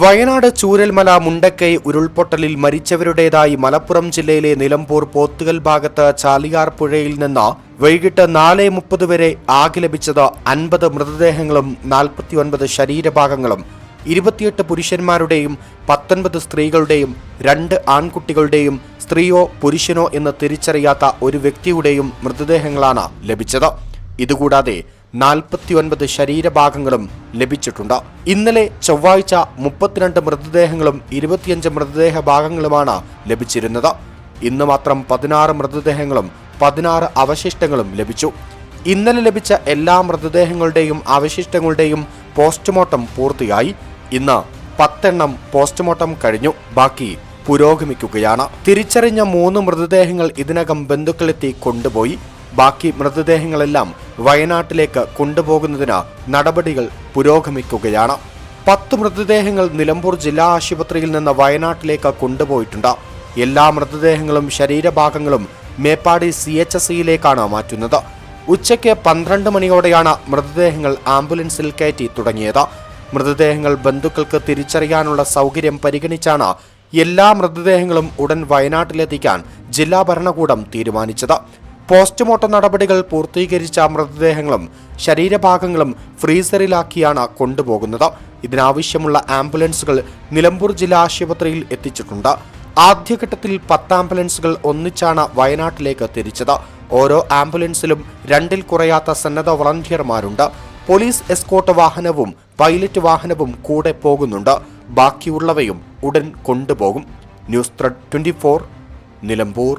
വയനാട് ചൂരൽമല മുണ്ടക്കൈ ഉരുൾപൊട്ടലിൽ മരിച്ചവരുടേതായി മലപ്പുറം ജില്ലയിലെ നിലമ്പൂർ പോത്തുകൽ ഭാഗത്ത് ചാലിയാർ പുഴയിൽ നിന്ന് വൈകിട്ട് നാല് മുപ്പത് വരെ ആകെ ലഭിച്ചത് അൻപത് മൃതദേഹങ്ങളും നാൽപ്പത്തിയൊൻപത് ശരീരഭാഗങ്ങളും ഇരുപത്തിയെട്ട് പുരുഷന്മാരുടെയും പത്തൊൻപത് സ്ത്രീകളുടെയും രണ്ട് ആൺകുട്ടികളുടെയും സ്ത്രീയോ പുരുഷനോ എന്ന് തിരിച്ചറിയാത്ത ഒരു വ്യക്തിയുടെയും മൃതദേഹങ്ങളാണ് ലഭിച്ചത്. ഇതുകൂടാതെ നാൽപ്പത്തിയൊൻപത് ശരീരഭാഗങ്ങളും ലഭിച്ചിട്ടുണ്ട്. ഇന്നലെ ചൊവ്വാഴ്ച മുപ്പത്തിരണ്ട് മൃതദേഹങ്ങളും ഇരുപത്തിയഞ്ച് മൃതദേഹ ഭാഗങ്ങളുമാണ് ലഭിച്ചിരുന്നത്. ഇന്ന് മാത്രം പതിനാറ് മൃതദേഹങ്ങളും പതിനാറ് അവശിഷ്ടങ്ങളും ലഭിച്ചു. ഇന്നലെ ലഭിച്ച എല്ലാ മൃതദേഹങ്ങളുടെയും അവശിഷ്ടങ്ങളുടെയും പോസ്റ്റ്മോർട്ടം പൂർത്തിയായി. ഇന്ന് പത്തെണ്ണം പോസ്റ്റ്മോർട്ടം കഴിഞ്ഞു. ബാക്കി പുരോഗമിക്കുകയാണ്. തിരിച്ചറിഞ്ഞ മൂന്ന് മൃതദേഹങ്ങൾ ഇതിനകം ബന്ധുക്കളെത്തി കൊണ്ടുപോയി. ബാക്കി മൃതദേഹങ്ങളെല്ലാം വയനാട്ടിലേക്ക് കൊണ്ടുപോകുന്നതിന് നടപടികൾ പുരോഗമിക്കുകയാണ്. പത്ത് മൃതദേഹങ്ങൾ നിലമ്പൂർ ജില്ലാ ആശുപത്രിയിൽ നിന്ന് വയനാട്ടിലേക്ക് കൊണ്ടുപോയിട്ടുണ്ട്. എല്ലാ മൃതദേഹങ്ങളും ശരീരഭാഗങ്ങളും മേപ്പാടി സി എച്ച് സിയിലേക്കാണ് മാറ്റുന്നത്. ഉച്ചയ്ക്ക് പന്ത്രണ്ട് മണിയോടെയാണ് മൃതദേഹങ്ങൾ ആംബുലൻസിൽ കയറ്റി തുടങ്ങിയത്. മൃതദേഹങ്ങൾ ബന്ധുക്കൾക്ക് തിരിച്ചറിയാനുള്ള സൗകര്യം പരിഗണിച്ചാണ് എല്ലാ മൃതദേഹങ്ങളും ഉടൻ വയനാട്ടിലെത്തിക്കാൻ ജില്ലാ ഭരണകൂടം തീരുമാനിച്ചത്. പോസ്റ്റ്മോർട്ടം നടപടികൾ പൂർത്തീകരിച്ച മൃതദേഹങ്ങളും ശരീരഭാഗങ്ങളും ഫ്രീസറിലാക്കിയാണ് കൊണ്ടുപോകുന്നത്. ഇതിനാവശ്യമുള്ള ആംബുലൻസുകൾ നിലമ്പൂർ ജില്ലാ ആശുപത്രിയിൽ എത്തിച്ചിട്ടുണ്ട്. ആദ്യഘട്ടത്തിൽ പത്ത് ആംബുലൻസുകൾ ഒന്നിച്ചാണ് വയനാട്ടിലേക്ക് തിരിച്ചത്. ഓരോ ആംബുലൻസിലും രണ്ടിൽ കുറയാത്ത സന്നദ്ധ വളണ്ടിയർമാരുണ്ട്. പോലീസ് എസ്കോട്ട് വാഹനവും പൈലറ്റ് വാഹനവും കൂടെ പോകുന്നുണ്ട്. ബാക്കിയുള്ളവയും ഉടൻ കൊണ്ടുപോകും. News thread twenty Nilambur.